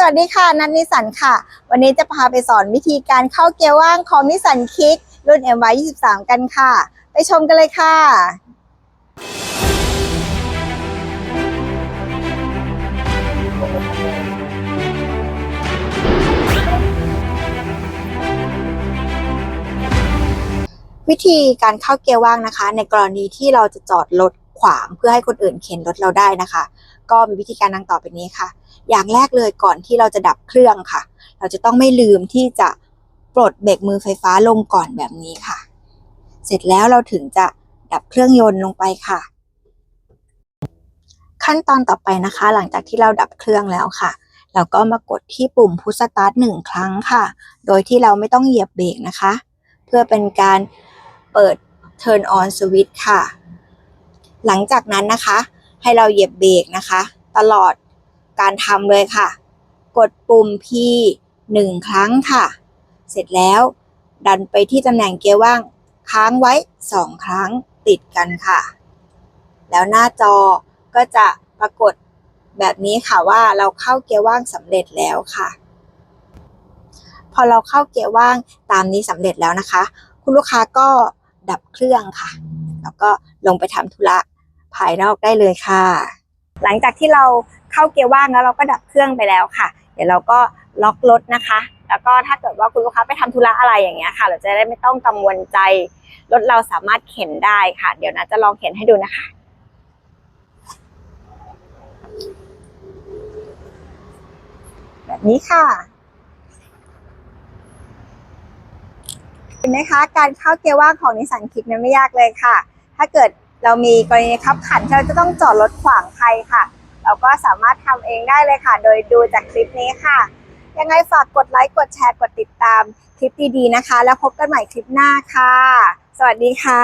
สวัสดีค่ะ นัทนิสันค่ะ วันนี้จะพาไปสอนวิธีการเข้าเกียร์ว่างของนิสันคิกรุ่น MY 23 กันค่ะ ไปชมกันเลยค่ะวิธีการเข้าเกียร์ว่างนะคะ ในกรณีที่เราจะจอดรถ ขวางเพื่อให้คนอื่นเข็นรถเราได้นะคะ ก็มีวิธีการดังต่อไปนี้ค่ะ อย่างแรกเลยก่อนที่เราจะดับเครื่องค่ะ เราจะต้องไม่ลืมที่จะปลดเบรกมือไฟฟ้าลงก่อนแบบนี้ค่ะ เสร็จแล้วเราถึงจะดับเครื่องยนต์ลงไปค่ะ ขั้นตอนต่อไปนะคะ หลังจากที่เราดับเครื่องแล้วค่ะ เราก็มากดที่ปุ่มพุชสตาร์ทหนึ่งครั้งค่ะ โดยที่เราไม่ต้องเหยียบเบรกนะคะ เพื่อเป็นการเปิด turn on switch ค่ะ หลังจากนั้นนะคะ ให้เราเหยียบเบรกนะคะ ตลอดการทำเลยค่ะ กดปุ่ม P หนึ่งครั้งค่ะ เสร็จแล้วดันไปที่ตำแหน่งเกียร์ว่างค้างไว้สองครั้งติดกันค่ะ แล้วหน้าจอก็จะปรากฏแบบนี้ค่ะว่าเราเข้าเกียร์ว่างสำเร็จแล้วค่ะ พอเราเข้าเกียร์ว่างตามนี้สำเร็จแล้วนะคะ คุณลูกค้าก็ดับเครื่องค่ะ แล้วก็ลงไปทำธุระ ภายนอกได้เลยค่ะ หลังจากที่เราเข้าเกียร์ว่างแล้วเราก็ดับเครื่องไปแล้วค่ะ เดี๋ยวเราก็ล็อกรถนะคะ แล้วก็ถ้าเกิดว่าคุณลูกค้าไปทำธุระอะไรอย่างเงี้ยค่ะ เราจะได้ไม่ต้องกังวลใจรถเราสามารถเข็นได้ค่ะ เดี๋ยวนะจะลองเข็นให้ดูนะคะแบบนี้ค่ะเห็นไหมคะ การเข้าเกียร์ว่างของนิสสันคิกนั้นไม่ยากเลยค่ะ ถ้าเกิด เรามีกรณีขับขันที่เราจะต้องจอดรถขวางใครค่ะ เราก็สามารถทำเองได้เลยค่ะ โดยดูจากคลิปนี้ค่ะ ยังไงฝากกดไลค์กดแชร์กดติดตามคลิปดีๆนะคะ แล้วพบกันใหม่คลิปหน้าค่ะ สวัสดีค่ะ